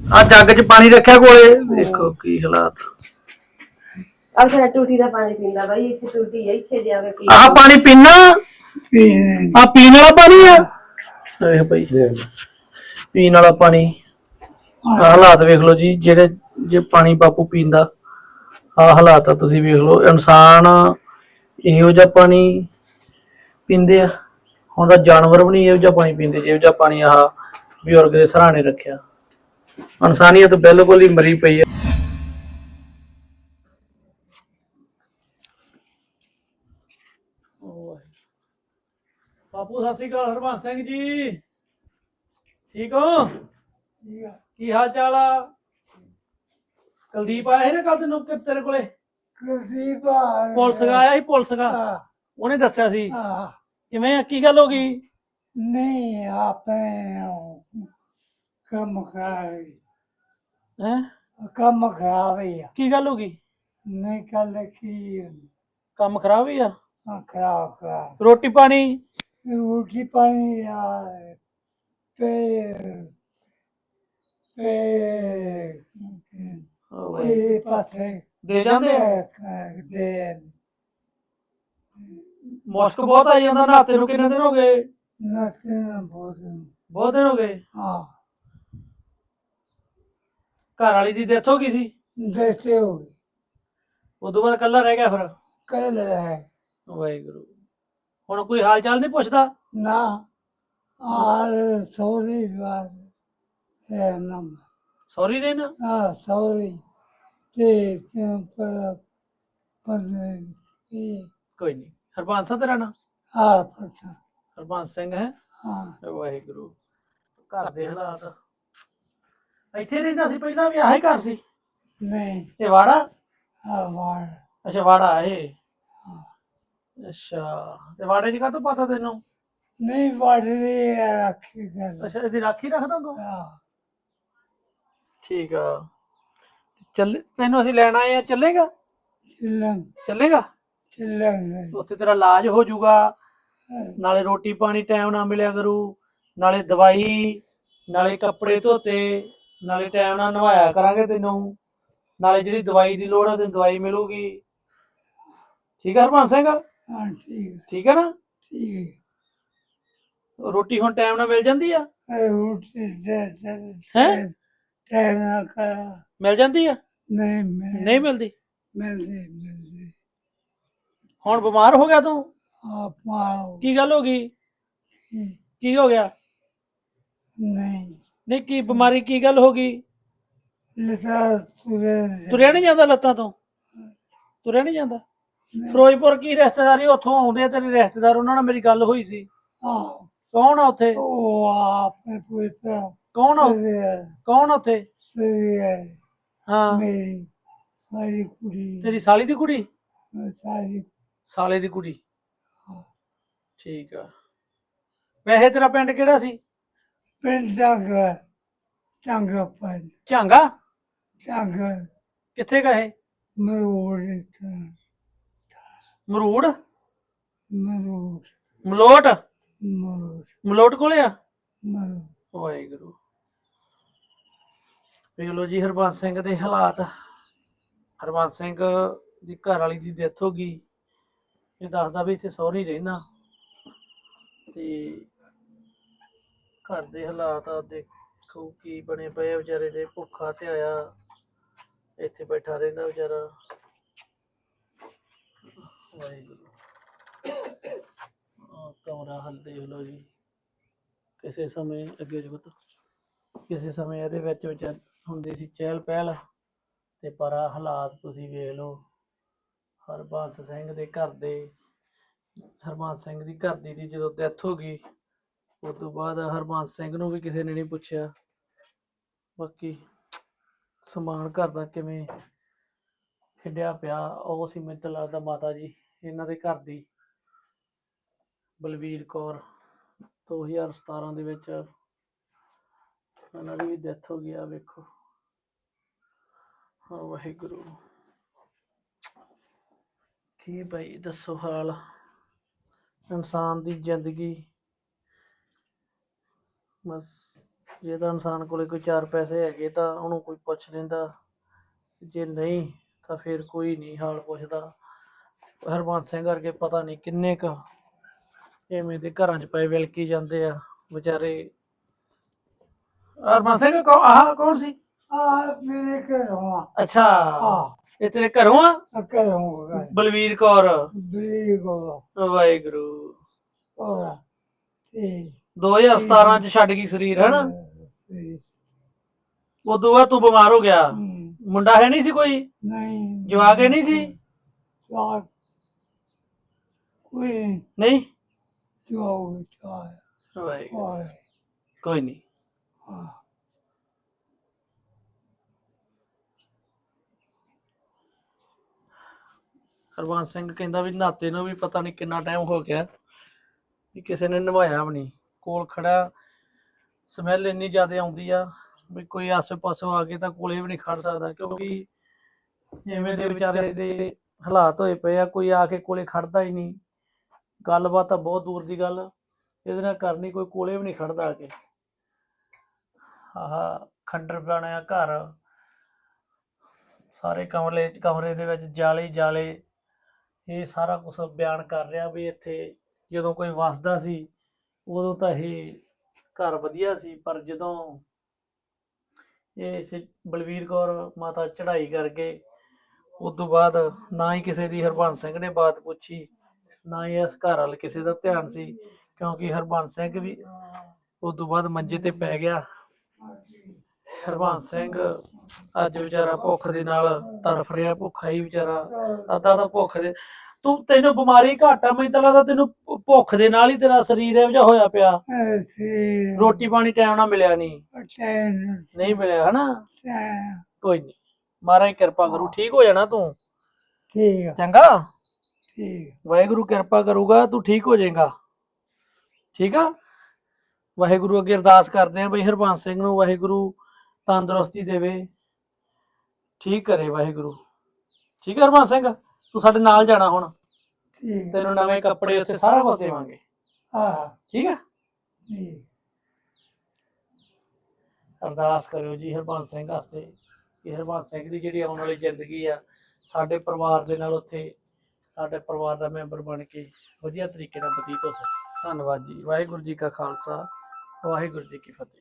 ਆ ਜੱਗ 'ਚ ਪਾਣੀ ਰੱਖਿਆ ਕੋਲੇ। ਵੇਖੋ ਕੀ ਹਾਲਾਤ। ਆ ਸਾਡਾ ਟੂਟੀ ਦਾ ਪਾਣੀ ਪੀਂਦਾ ਬਾਈ ਇੱਥੇ ਟੂਟੀ ਹੈ ਇੱਥੇ ਜਾਵੇ ਪੀ। ਆਹ ਪਾਣੀ ਪੀਣਾ? ਆ ਪੀਣ ਵਾਲਾ ਪਾਣੀ ਆ? ਵੇਖ ਭਾਈ ਪੀਣ ਵਾਲਾ ਪਾਣੀ। ਆਹ ਹਾਲਾਤ ਵੇਖ ਲਓ ਜੀ ਜਿਹੜੇ ਜੇ ਪਾਣੀ ਬਾਪੂ ਪੀਂਦਾ ਆਹ ਹਾਲਾਤ ਆ ਤੁਸੀਂ ਵੇਖ ਲਓ। ਇਨਸਾਨ ਇਹੋ ਜਿਹਾ ਪਾਣੀ ਪੀਂਦੇ ਆ। ਹੁਣ ਤਾਂ ਜਾਨਵਰ ਵੀ ਨਹੀਂ ਇਹੋ ਜਿਹਾ ਪਾਣੀ ਪੀਂਦੇ ਜਿਹੋ ਜਿਹਾ ਪਾਣੀ ਆਹ ਬਜ਼ੁਰਗ ਦੇ ਸਰਾਣੇ ਰੱਖਿਆ। ਇਨਸਾਨੀਅਤ ਬਿਲਕੁਲ ਹੀ ਮਰੀ ਪਈ ਹੈ। ਬਾਪੂ ਸਤਿ ਸ਼੍ਰੀ ਅਕਾਲ ਹਰਬੰਸ ਸਿੰਘ ਜੀ। ਠੀਕ ਹੋ? ਕੀ ਹਾਲ ਚਾਲ ਆ? ਕੁਲਦੀਪ ਆਇਆ ਸੀ ਨਾ ਕੱਲ ਤੈਨੂੰ ਕਿ ਤੇਰੇ ਕੋਲੇ? ਕੁਲਦੀਪ ਪੁਲਿਸ ਦਾ ਆਇਆ ਸੀ ਪੁਲਿਸ ਦਾ। ਉਹਨੇ ਦੱਸਿਆ ਸੀ। ਕਿਵੇਂ ਆ? ਕੀ ਗੱਲ ਹੋ ਗਈ? ਨਹੀਂ ਆਪੇ ਕੰਮ ਖਰਾਬ ਹੈ ਕੰਮ ਖਰਾਬ ਹੀ ਆ ਕੀ ਗੱਲ ਹੋ ਗਈ ਨਹੀਂ ਕੱਲ ਕੀ ਕੰਮ ਖਰਾਬ ਹੀ ਆ ਆ ਖਰਾਬ ਖਰਾਬ ਰੋਟੀ ਪਾਣੀ ਰੋਟੀ ਪਾਣੀ ਆ ਤੇ ਤੇ ਇਹ ਪਾਸੇ ਦੇ ਜਾਂਦੇ ਆ? ਦੇ ਮੁਸ਼ਕ ਬਹੁਤ ਆਈ ਜਾਂਦਾ ਨਾਤੇ ਨੂੰ ਕਿੰਨੇ ਦਿਨ ਹੋ ਗਏ ਨਤਨ ਬਹੁਤ ਬਹੁਤ ਦਿਨ ਹੋ ਗਏ ਹਾਂ ਘਰ ਵਾਲੀ ਦੀ ਡੈਥ ਹੋ ਗਈ ਸੀ? ਦੇਤੇ ਹੋ ਉਦੋਂ ਬਾਅਦ ਕੱਲਾ ਰਹਿ ਗਿਆ ਫਿਰ? ਕੱਲ ਹੈ ਵਾਹਿਗੁਰੂ। ਹੁਣ ਕੋਈ ਹਾਲ ਚਾਲ ਨਹੀਂ ਪੁੱਛਦਾ? ਨਾ ਆਰ ਸੌਰੀ ਬਾਤ ਹੈ ਨਾ। ਸੌਰੀ ਨੇ ਨਾ? ਆ ਸੌਰੀ। ਤੇ ਪਰ ਪਰ ਇਹ ਕੋਈ ਨਹੀਂ। ਹਰਬੰਸ ਸਿੰਘ ਤੇਰਾ ਨਾਂ ਪਤਾ ਹਰਬੰਸ ਸਿੰਘ ਹੈ? ਹਾਂ। ਵਾਹਿਗੁਰੂ। ਘਰ ਦੇ ਹਾਲਾਤ? ਇੱਥੇ ਰਹਿੰਦਾ ਸੀ ਪਹਿਲਾਂ ਵੀ ਆਹੀ ਘਰ ਸੀ? ਨਹੀਂ। ਇਹ ਵਾੜਾ? ਆ ਵਾਰ ਅੱਛਾ ਵਾੜਾ ਇਹ? ਅੱਛਾ ਤੇ ਵਾੜੇ 'ਚ ਕਾ ਪਤਾ ਤੈਨੂੰ? ਨਹੀਂ ਵਾੜੇ ਰੱਖੀ ਕਰ। ਅੱਛਾ ਇਹਦੀ ਰਾਖੀ ਰੱਖਦਾ ਤੂੰ? ਆ ਠੀਕ ਆ। ਚੱਲ ਤੈਨੂੰ ਅਸੀਂ ਲੈਣ ਆਏ ਆ ਚੱਲੇਗਾ? ਚੱਲਣ ਚੱਲੇਗਾ? ਚੱਲਣ ਉੱਥੇ ਤੇਰਾ ਇਲਾਜ ਹੋ ਜਾਊਗਾ। ਨਾਲੇ ਰੋਟੀ ਪਾਣੀ ਟਾਈਮ ਨਾਲ ਮਿਲਿਆ ਕਰੂ। ਨਾਲੇ ਦਵਾਈ ਨਾਲੇ ਕੱਪੜੇ ਧੋਤੇ। ਨਾਲੇ ਟਾਈਮ ਨਾਲ ਨਵਾਇਆ ਕਰਾਂਗੇ ਤੈਨੂੰ। ਨਾਲੇ ਜਿਹੜੀ ਦਵਾਈ ਦੀ ਲੋੜ ਆ ਤੈਨੂੰ ਦਵਾਈ ਮਿਲੂਗੀ। ਠੀਕ ਆ ਹਰਮਨ ਸਿੰਘ? ਹਾਂ ਠੀਕ ਠੀਕ ਹੈ ਨਾ? ਠੀਕ ਰੋਟੀ ਹੁਣ ਟਾਈਮ ਨਾਲ ਮਿਲ ਜਾਂਦੀ ਆ? ਹੈ ਰੋਟੀ ਦੇ ਹੈਂ? ਟਾਈਮ ਨਾ ਕਰ ਮਿਲ ਜਾਂਦੀ ਆ? ਨਹੀਂ ਮੈਂ ਨਹੀਂ ਮਿਲਦੀ? ਮਿਲਦੇ ਮਿਲਦੇ। ਹੁਣ ਬਿਮਾਰ ਹੋ ਗਿਆ ਤੂੰ? ਆਪ ਮਾਓ ਕੀ ਗੱਲ ਹੋ ਗਈ। ਕੀ ਹੋ ਗਿਆ? ਨਹੀਂ। ਨਹੀਂ ਕੀ ਬਿਮਾਰੀ ਕੀ ਗੱਲ ਹੋ ਗਈ? ਲਤਾ ਤੁਰੇ ਤੁਰਿਆ ਨਹੀਂ ਜਾਂਦਾ ਲੱਤਾਂ ਤੋਂ? ਤੁਰਿਆ ਨਹੀਂ ਜਾਂਦਾ? ਫਿਰੋਜ਼ਪੁਰ ਕੀ ਰਿਸ਼ਤੇਦਾਰੀ? ਉੱਥੋਂ ਆਉਂਦੇ ਆ ਤੇਰੇ ਰਿਸ਼ਤੇਦਾਰ ਉਹਨਾਂ ਨਾਲ ਮੇਰੀ ਗੱਲ ਹੋਈ ਸੀ। ਕੌਣ ਆ ਉੱਥੇ? ਉਹ ਆਪਨੇ ਪੁੱਛਿਆ। ਕੌਣ ਆ? ਕੌਣ ਆ ਉੱਥੇ? ਸਰੀਆ ਹਾਂ। ਮੇਰੀ ਸਾਰੀ ਕੁੜੀ। ਤੇਰੀ ਸਾਲੀ ਦੀ ਕੁੜੀ? ਸਾਰੀ ਸਾਲੇ ਦੀ ਕੁੜੀ। ਹਾਂ। ਠੀਕ ਆ। ਵੈਸੇ ਤੇਰਾ ਪਿੰਡ ਕਿਹੜਾ ਸੀ? ਪਿੰਡ ਚੰਗਾ ਚੰਗਾ ਪਿੰਡ। ਝਾਂਗਾ? ਚੰਗਾ ਕਿੱਥੇ ਗਏ ਮਰੂੜ ਮਰੂੜ? ਮਰੂੜ। ਮਲੋਟ? ਮਰੂੜ। ਮਲੋਟ ਕੋਲੇ ਆ? ਮਰੂੜ। ਵਾਹਿਗੁਰੂ। ਵੇਖ ਲਓ ਜੀ ਹਰਬੰਸ ਸਿੰਘ ਦੇ ਹਾਲਾਤ। ਹਰਬੰਸ ਸਿੰਘ ਦੀ ਘਰ ਵਾਲੀ ਦੀ ਡੈਥ ਹੋ ਗਈ। ਇਹ ਦੱਸਦਾ ਵੀ ਇੱਥੇ ਸਹੁਰੀ ਰਹਿਣਾ। ਤੇ ਘਰ ਦੇ ਹਾਲਾਤ ਆ, ਦੇਖੋ ਕੀ ਬਣੇ ਪਏ ਆ, ਵਿਚਾਰੇ ਦੇ ਭੁੱਖਾ ਤੇ ਆਇਆ, ਇੱਥੇ ਬੈਠਾ ਰਹਿੰਦਾ ਵਿਚਾਰਾ। ਵਾਹਿਗੁਰੂ। ਆਹ ਕਮਰਾ ਹੱਲ ਦੇਖ ਲਓ ਜੀ। ਕਿਸੇ ਸਮੇਂ, ਅੱਗੇ ਜਗਤ ਕਿਸੇ ਸਮੇਂ ਇਹਦੇ ਵਿੱਚ ਵਿੱਚ ਹੁੰਦੀ ਸੀ ਚਹਿਲ ਪਹਿਲ ਤੇ ਪਰ ਆਹ ਹਾਲਾਤ ਤੁਸੀਂ ਵੇਖ ਲਓ, ਹਰਬੰਸ ਸਿੰਘ ਦੇ ਘਰ ਦੇ, ਹਰਬੰਸ ਸਿੰਘ ਦੀ ਘਰ ਦੀ ਦੀ ਜਦੋਂ ਡੈਥ ਹੋ ਗਈ ਉਸ ਤੋਂ ਬਾਅਦ ਹਰਬੰਸ ਸਿੰਘ ਨੂੰ ਵੀ ਕਿਸੇ ਨੇ ਨਹੀਂ ਪੁੱਛਿਆ। ਬਾਕੀ ਸਮਾਨ ਘਰ ਦਾ ਕਿਵੇਂ ਖਿੰਡਿਆ ਪਿਆ, ਉਹ ਸੀ ਮੈਨੂੰ ਲੱਗਦਾ ਮਾਤਾ ਜੀ, ਇਹਨਾਂ ਦੇ ਘਰ ਦੀ। ਬਲਵੀਰ ਕੌਰ 2017 ਦੇ ਵਿੱਚ ਉਹਨਾਂ ਦੀ ਵੀ ਡੈਥ ਹੋ ਗਈ ਆ, ਵੇਖੋ। ਹਾਂ, ਵਾਹਿਗੁਰੂ। ਕੀ ਭਾਈ ਦੱਸੋ ਹਾਲ? ਇਨਸਾਨ ਦੀ ਜ਼ਿੰਦਗੀ ਬਸ ਜੇ ਤਾਂ ਇਨਸਾਨ ਕੋਲੇ ਕੋਈ ਚਾਰ ਪੈਸੇ ਹੈਗੇ ਤਾਂ ਉਹਨੂੰ ਕੋਈ ਪੁੱਛ ਲੈਂਦਾ। ਜੇ ਨਹੀਂ ਤਾਂ ਫਿਰ ਕੋਈ ਨਹੀਂ ਹਾਲ ਪੁੱਛਦਾ। ਹਰਬੰਸ ਸਿੰਘ ਵਰਗੇ ਪਤਾ ਨਹੀਂ ਕਿੰਨੇ ਕ ਐਵੇਂ ਦੇ ਘਰਾਂ 'ਚ ਪਏ ਵਿਲਕੀ ਜਾਂਦੇ ਆ ਵਿਚਾਰੇ। ਹਰਬੰਸ ਸਿੰਘ ਕੌਣ ਆਹ ਕੌਣ ਸੀ? ਆ ਮੇਰੇ ਘਰੋਂ ਅੱਛਾ ਆ ਇਹ ਤੇਰੇ ਘਰੋਂ ਆ? ਘਰੋਂ ਬਲਵੀਰ ਕੌਰ। ਬਲੀ ਕੋ ਵਾਹਿਗੁਰੂ। ਹੋਰਾ ਤੇ 2017 ਚ ਛੱਡ ਗਈ ਸਰੀਰ ਹਨਾ? ਉਦੋਂ ਬਾਅਦ ਤੂੰ ਬਿਮਾਰ ਹੋ ਗਿਆ। ਮੁੰਡਾ ਹੈ ਨਹੀਂ ਸੀ ਕੋਈ? ਨਹੀਂ। ਜਵਾਕ ਹੈ ਨਹੀਂ ਸੀ? ਜਵਾਕ। ਕੋਈ ਨਹੀਂ। ਕੋਈ ਨਹੀਂ। ਆ ਹਰਬੰਸ ਸਿੰਘ ਕਹਿੰਦਾ ਵੀ ਨਾਤੇ ਨੂੰ ਵੀ ਪਤਾ ਨਹੀਂ ਕਿੰਨਾ ਟਾਈਮ ਹੋ ਗਿਆ ਵੀ ਕਿਸੇ ਨੇ ਨਿਭਾਇਆ ਵੀ ਨਹੀਂ। ਕੋਲ ਖੜਾ ਸਮੈਲ ਇੰਨੀ ਜ਼ਿਆਦਾ ਆਉਂਦੀ ਆ ਵੀ ਕੋਈ ਆਸੇ ਪਾਸੋਂ ਆ ਕੇ ਤਾਂ ਕੋਲੇ ਵੀ ਨਹੀਂ ਖੜ ਸਕਦਾ, ਕਿਉਂਕਿ ਐਵੇਂ ਦੇ ਵਿਚਾਰੇ ਦੇ ਹਾਲਾਤ ਹੋਏ ਪਏ ਆ, ਕੋਈ ਆ ਕੇ ਕੋਲੇ ਖੜਦਾ ਹੀ ਨਹੀਂ। ਗੱਲਬਾਤ ਤਾਂ ਬਹੁਤ ਦੂਰ ਦੀ ਗੱਲ, ਇਹਦੇ ਨਾਲ ਕਰਨੀ ਕੋਈ ਕੋਲੇ ਵੀ ਨਹੀਂ ਖੜਦਾ ਆ ਕੇ। ਆਹ, ਖੰਡਰ ਬਣਿਆ ਘਰ। ਸਾਰੇ ਕਮਰੇ ਕਮਰੇ ਦੇ ਵਿੱਚ ਜਾਲੇ ਜਾਲੇ। ਇਹ ਸਾਰਾ ਕੁਝ ਬਿਆਨ ਕਰ ਰਿਹਾ ਵੀ ਇੱਥੇ ਜਦੋਂ ਕੋਈ ਵਸਦਾ ਸੀ ਉਦੋਂ ਤਾਂ ਇਹ ਘਰ ਵਧੀਆ ਸੀ, ਪਰ ਜਦੋਂ ਇਹ ਸ- ਬਲਵੀਰ ਕੌਰ ਮਾਤਾ ਚੜ੍ਹਾਈ ਕਰਕੇ ਉਸ ਤੋਂ ਬਾਅਦ ਨਾ ਹੀ ਕਿਸੇ ਦੀ ਹਰਬੰਸ ਸਿੰਘ ਨੇ ਬਾਤ ਪੁੱਛੀ, ਨਾ ਹੀ ਇਸ ਘਰ ਵੱਲ ਕਿਸੇ ਦਾ ਧਿਆਨ ਸੀ, ਕਿਉਂਕਿ ਹਰਬੰਸ ਸਿੰਘ ਵੀ ਉਸ ਤੋਂ ਬਾਅਦ ਮੰਜੇ ਤੇ ਪੈ ਗਿਆ। ਹਰਬੰਸ ਸਿੰਘ ਅੱਜ ਵਿਚਾਰਾ ਭੁੱਖ ਦੇ ਨਾਲ ਤੜਫ ਰਿਹਾ, ਭੁੱਖਾ ਹੀ ਵਿਚਾਰਾ, ਅੱਧਾ ਤਾਂ ਭੁੱਖ ਦੇ ਤੂੰ ਤੈਨੂੰ ਬਿਮਾਰੀ ਘੱਟ ਆ ਮੈਨੂੰ ਤਾਂ ਲੱਗਦਾ ਤੈਨੂੰ ਭੁੱਖ ਦੇ ਨਾਲ ਹੀ ਤੇਰਾ ਸਰੀਰ ਇਹੋ ਜਿਹਾ ਹੋਇਆ ਪਿਆ। ਐਸੀ ਰੋਟੀ ਪਾਣੀ ਟਾਈਮ ਨਾਲ ਮਿਲਿਆ ਨਹੀਂ। ਟੈਨ ਨਹੀਂ ਮਿਲਿਆ ਹਨਾ? ਟੈਨ ਕੋਈ ਨਹੀਂ। ਮਹਾਰਾਜ ਕਿਰਪਾ ਕਰੂ ਠੀਕ ਹੋ ਜਾਣਾ ਤੂੰ? ਠੀਕ ਆ। ਚੰਗਾ? ਠੀਕ ਵਾਹਿਗੁਰੂ ਕਿਰਪਾ ਕਰੂਗਾ ਤੂੰ ਠੀਕ ਹੋ ਜਾਏਗਾ। ਠੀਕ ਆ? ਵਾਹਿਗੁਰੂ ਅੱਗੇ ਅਰਦਾਸ ਕਰਦੇ ਆ ਬਈ ਹਰਬੰਸ ਸਿੰਘ ਨੂੰ ਵਾਹਿਗੁਰੂ ਤੰਦਰੁਸਤੀ ਦੇਵੇ। ਠੀਕ ਕਰੇ ਵਾਹਿਗੁਰੂ। ਠੀਕ ਹੈ ਹਰਬੰਸ ਸਿੰਘ? ਤੂੰ ਸਾਡੇ ਨਾਲ ਜਾਣਾ ਹੁਣ। ਠੀਕ। ਤੈਨੂੰ ਨਵੇਂ ਕੱਪੜੇ ਉੱਥੇ ਸਾਰਾ ਕੁਝ ਦੇਵਾਂਗੇ। ਆ ਠੀਕ ਹੈ ਠੀਕ। ਅਰਦਾਸ ਕਰਿਓ ਜੀ ਹਰਬੰਸ ਸਿੰਘ ਵਾਸਤੇ ਕਿ ਹਰਬੰਸ ਸਿੰਘ ਦੀ ਜਿਹੜੀ ਆਉਣ ਵਾਲੀ ਜ਼ਿੰਦਗੀ ਆ ਸਾਡੇ ਪਰਿਵਾਰ ਦੇ ਨਾਲ ਉੱਥੇ ਸਾਡੇ ਪਰਿਵਾਰ ਦਾ ਮੈਂਬਰ ਬਣ ਕੇ ਵਧੀਆ ਤਰੀਕੇ ਨਾਲ ਬਤੀਤ ਹੋ ਸਕੇ। ਧੰਨਵਾਦ ਜੀ। ਵਾਹਿਗੁਰੂ ਜੀ ਕਾ ਖਾਲਸਾ ਵਾਹਿਗੁਰੂ ਜੀ ਕੀ ਫਤਿਹ।